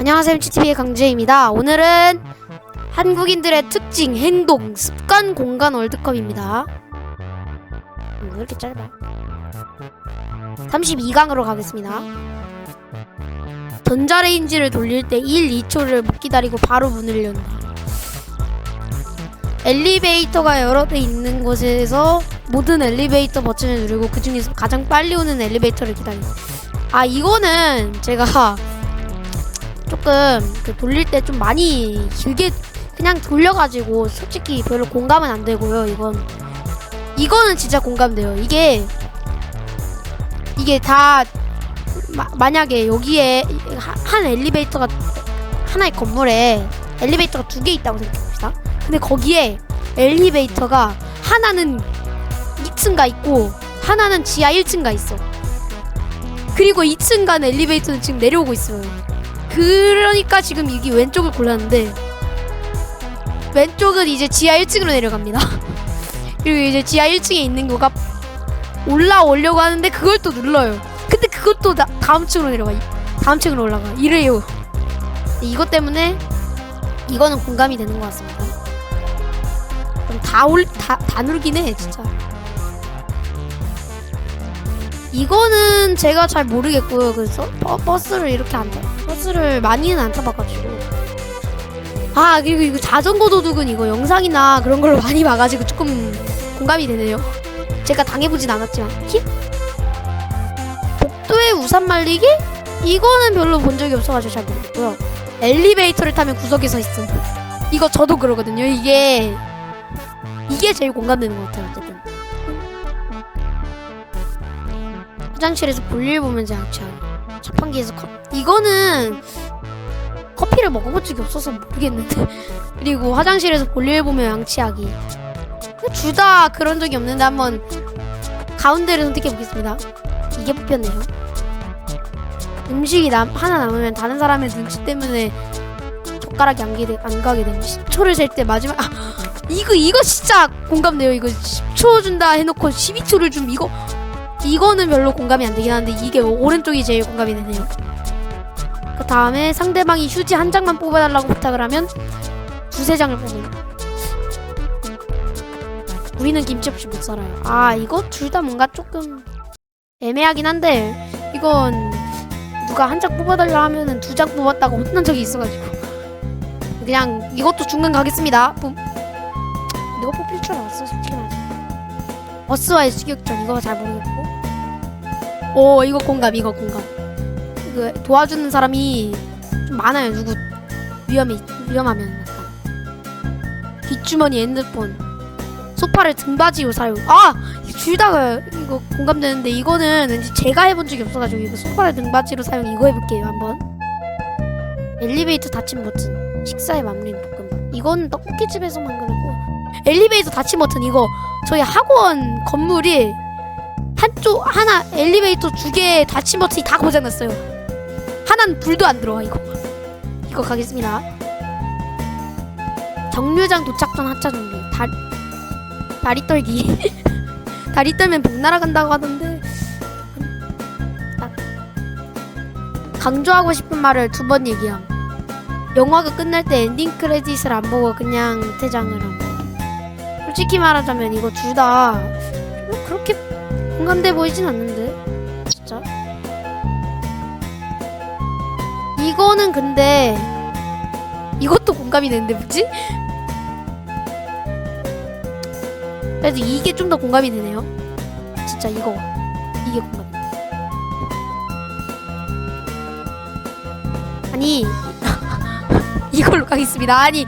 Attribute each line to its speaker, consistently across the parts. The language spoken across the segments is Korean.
Speaker 1: 안녕하세요 MCTV의 강재입니다. 오늘은 한국인들의 특징, 행동, 습관, 공간 월드컵입니다. 음, 왜 이렇게 짧아? 32강으로 가겠습니다. 전자레인지를 돌릴 때 1, 2초를 못 기다리고 바로 문을 연다. 엘리베이터가 여러 대 있는 곳에서 모든 엘리베이터 버튼을 누르고 그 중에서 가장 빨리 오는 엘리베이터를 기다린다. 아 이거는 제가 조금 그 돌릴 때 좀 많이 길게 그냥 돌려가지고 솔직히 별로 공감은 안 되고요. 이건 이거는 진짜 공감돼요. 이게 이게 다 마, 만약에 여기에 하- 한 엘리베이터가 하나의 건물에 엘리베이터가 두 개 있다고 생각해봅시다. 근데 거기에 엘리베이터가 하나는 2층가 있고 하나는 지하 1층가 있어. 그리고 2층 간 엘리베이터는 지금 내려오고 있어요. 그러니까 지금 이게 왼쪽을 골랐는데 왼쪽은 이제 지하 1층으로 내려갑니다. 그리고 이제 지하 1층에 있는 거가 올라오려고 하는데 그걸 또 눌러요. 근데 그것도 나, 다음 층으로 내려가. 다음 층으로 올라가. 이래요. 이것 때문에 이거는 공감이 되는 것 같습니다. 그럼 다 올, 다, 다 누르긴 해, 진짜. 이거는 제가 잘 모르겠고요. 그래서 버, 버스를 이렇게 안 타, 버스를 많이는 안 타봐가지고. 아 그리고 이거 자전거 도둑은 이거 영상이나 그런 걸로 많이 봐가지고 조금 공감이 되네요. 제가 당해보진 않았지만. 히? 복도에 우산 말리기? 이거는 별로 본 적이 없어가지고 잘 모르겠고요. 엘리베이터를 타면 구석에 서 있음. 이거 저도 그러거든요. 이게 이게 제일 공감되는 것 같아요. 화장실에서 볼일 보면서 양치하기. 자판기에서 컵. 이거는 커피를 먹어본 적이 없어서 모르겠는데. 그리고 화장실에서 볼일 보며 양치하기. 둘 다 그런 적이 없는데 한번 가운데를 선택해 보겠습니다. 이게 뽑혔네요. 음식이 남, 하나 남으면 다른 사람의 눈치 때문에 젓가락이 안, 기대, 안 가게 되면 10초를 셀 때 마지막 아 이거 이거 진짜 공감돼요. 이거 10초 준다 해놓고 12초를 좀 이거 이거는 별로 공감이 안 되긴 하는데 이게 오른쪽이 제일 공감이 되네요. 그 다음에 상대방이 휴지 한 장만 뽑아달라고 부탁을 하면 두세 장을 뽑는. 우리는 김치 없이 못 살아요. 아 이거 둘 다 뭔가 조금 애매하긴 한데 이건 누가 한 장 뽑아달라 하면은 두 장 뽑았다고 혼난 적이 있어가지고 그냥 이것도 중간 가겠습니다. 뿜. 이거 뽑힐 줄 알았어 솔직히 말해서. 버스와의 추격전 이거 잘 모르겠고. 오 이거 공감 이거 공감. 그 도와주는 사람이 좀 많아요. 누구 위험해 위험하면 약간. 뒷주머니 핸드폰 소파를 등받이로 사용. 아둘 다 이거 공감되는데 이거는 제가 해본 적이 없어가지고 이거 소파를 등받이로 사용 이거 해볼게요 한번. 엘리베이터 닫힘 버튼 식사의 마무리는 볶음밥 이건 떡볶이집에서만 그리고. 엘리베이터 닫힘 버튼 이거 저희 학원 건물이 한쪽 하나 엘리베이터 두 개 닫힘 버튼이 다 고장났어요. 하나는 불도 안 들어와 이거. 이거 가겠습니다. 정류장 도착 전 하차 준비 다, 다리 떨기. 다리 떨면 복 날아간다고 하던데. 아. 강조하고 싶은 말을 두 번 얘기함. 영화가 끝날 때 엔딩 크레딧을 안 보고 그냥 퇴장을 함. 솔직히 말하자면 이거 둘 다 공감돼 보이진 않는데 진짜 이거는 근데 이것도 공감이 되는데 뭐지? 그래도 이게 좀 더 공감이 되네요. 진짜 이거 이게 공감. 아니 이걸로 가겠습니다. 아니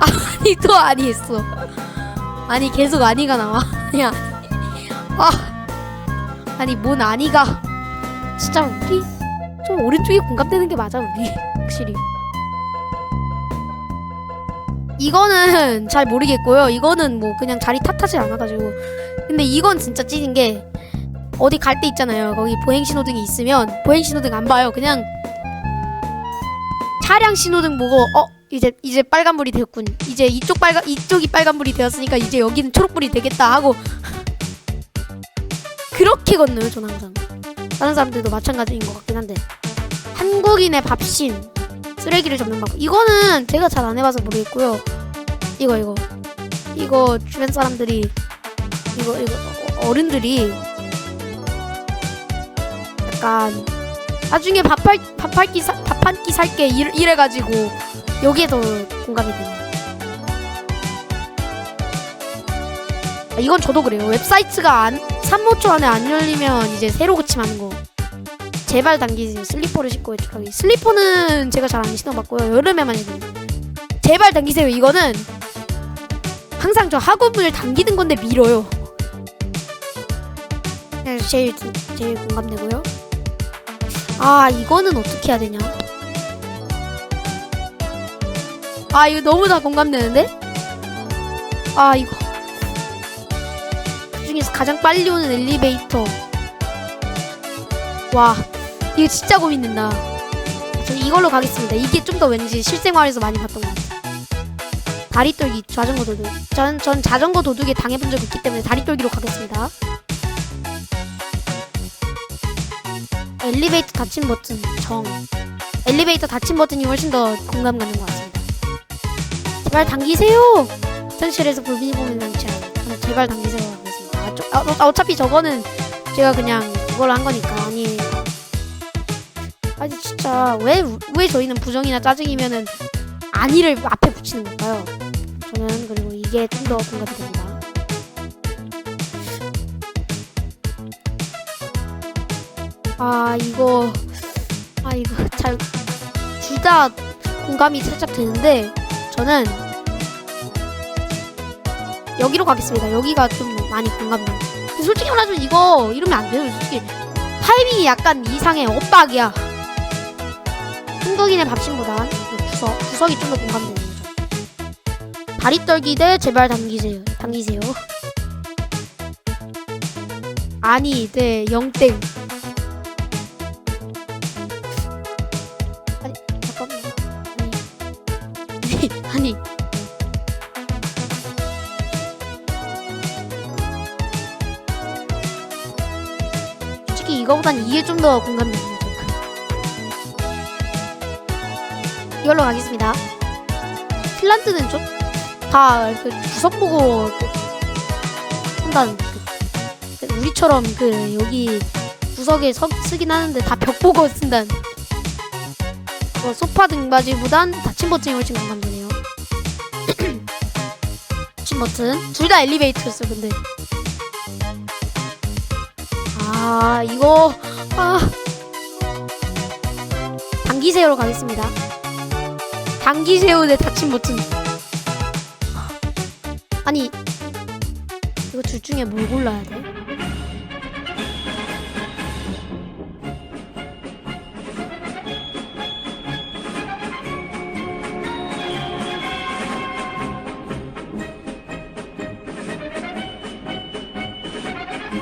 Speaker 1: 아니 또 아니 했어. 아니 계속 아니가 나와. 아니야. 아 아니 뭔 아니가 진짜 우리 좀 오른쪽이 공감되는 게 맞아 우리 확실히. 이거는 잘 모르겠고요. 이거는 뭐 그냥 자리 탓하지 않아가지고. 근데 이건 진짜 찐인 게 어디 갈 때 있잖아요. 거기 보행 신호등이 있으면 보행 신호등 안 봐요. 그냥 차량 신호등 보고 어 이제 이제 빨간불이 되었군. 이제 이쪽 빨간 이쪽이 빨간불이 되었으니까 이제 여기는 초록불이 되겠다 하고 그렇게 건너요. 전 항상 다른 사람들도 마찬가지인 것 같긴 한데 한국인의 밥심 쓰레기를 접는 방법 이거는 제가 잘 안 해봐서 모르겠고요 이거 이거 이거 주변 사람들이 이거 이거 어- 어른들이 약간 나중에 밥할 밥할 끼 밥한 끼 살게 이래, 이래가지고 여기에 더 공감이 되네요. 아, 이건 저도 그래요. 웹사이트가 안 3, 5초 안에 안 열리면 이제 새로 고침하는 거. 제발 당기세요. 슬리퍼를 신고 외출하기. 슬리퍼는 제가 잘 안 신어봤고요. 여름에만 해도. 제발 당기세요. 이거는 항상 저 학원문을 당기는 건데 밀어요. 제일 제일 공감되고요. 아 이거는 어떻게 해야 되냐? 아 이거 너무 다 공감되는데? 아 이거 가장 빨리 오는 엘리베이터. 와 이거 진짜 고민된다. 저 이걸로 가겠습니다. 이게 좀 더 왠지 실생활에서 많이 봤던 것 같아요. 다리 떨기 자전거 도둑. 전, 전 자전거 도둑에 당해본 적이 있기 때문에 다리 떨기로 가겠습니다. 엘리베이터 닫힌 버튼 정. 엘리베이터 닫힌 버튼이 훨씬 더 공감 가는 것 같습니다. 제발 당기세요! 화장실에서 불빛이 보면 남지 않아요. 저는 제발 당기세요 어, 아, 어차피 저거는 제가 그냥 그걸로 한 거니까 아니 아니 진짜 왜 왜 저희는 부정이나 짜증이면은 아니를 앞에 붙이는 걸까요 저는 그리고 이게 좀 더 공감이 됩니다 아 이거 아 이거 잘 둘 다 공감이 살짝 되는데 저는 여기로 가겠습니다. 여기가 좀 많이 공감돼요. 솔직히 말하자면 이거 이러면 안 돼요. 솔직히 타이밍이 약간 이상해. 엇박이야. 한국인의 밥심보단 구석 구석이 좀 더 공감되는 거죠. 다리 떨기 대 제발 당기세요. 당기세요. 아니 네 영땡. 솔직히 이거보단 이게 좀 더 공감됩니다. 이걸로 가겠습니다. 핀란드는 좀 다 그 구석 보고 그 한다는 그, 그 우리처럼 그 여기 구석에 서, 쓰긴 하는데 다 벽 보고 쓴다는 뭐 소파 등받이보단 닫힌 버튼이 훨씬 공감되네요. 닫힌 버튼 둘 다 엘리베이터였어 근데 아 이거 아 당기세요로 가겠습니다. 당기세요 대 닫힌 버튼. 아니 이거 둘 중에 뭘 골라야 돼?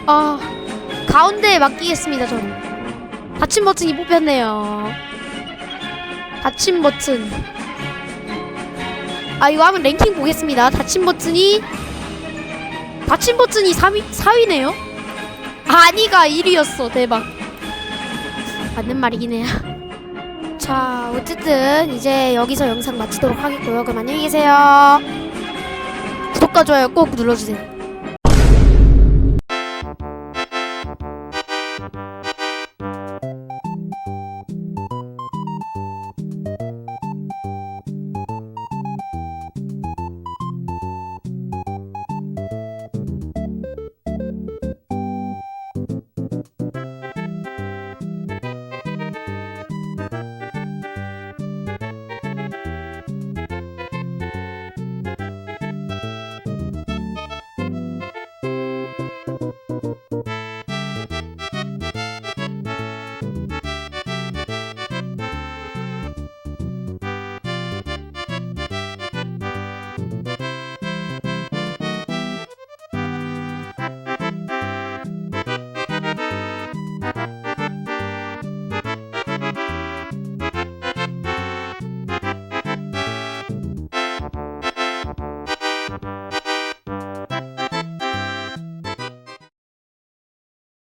Speaker 1: 아 가운데에 맡기겠습니다 저는 닫힌 버튼이 뽑혔네요. 닫힌 버튼. 아 이거 한번 랭킹 보겠습니다. 닫힌 버튼이 닫힌 버튼이 3위, 4위네요? 아니가 1위였어 대박. 맞는 말이긴 해요. 자 어쨌든 이제 여기서 영상 마치도록 하겠고요. 그럼 안녕히 계세요. 구독과 좋아요 꼭 눌러주세요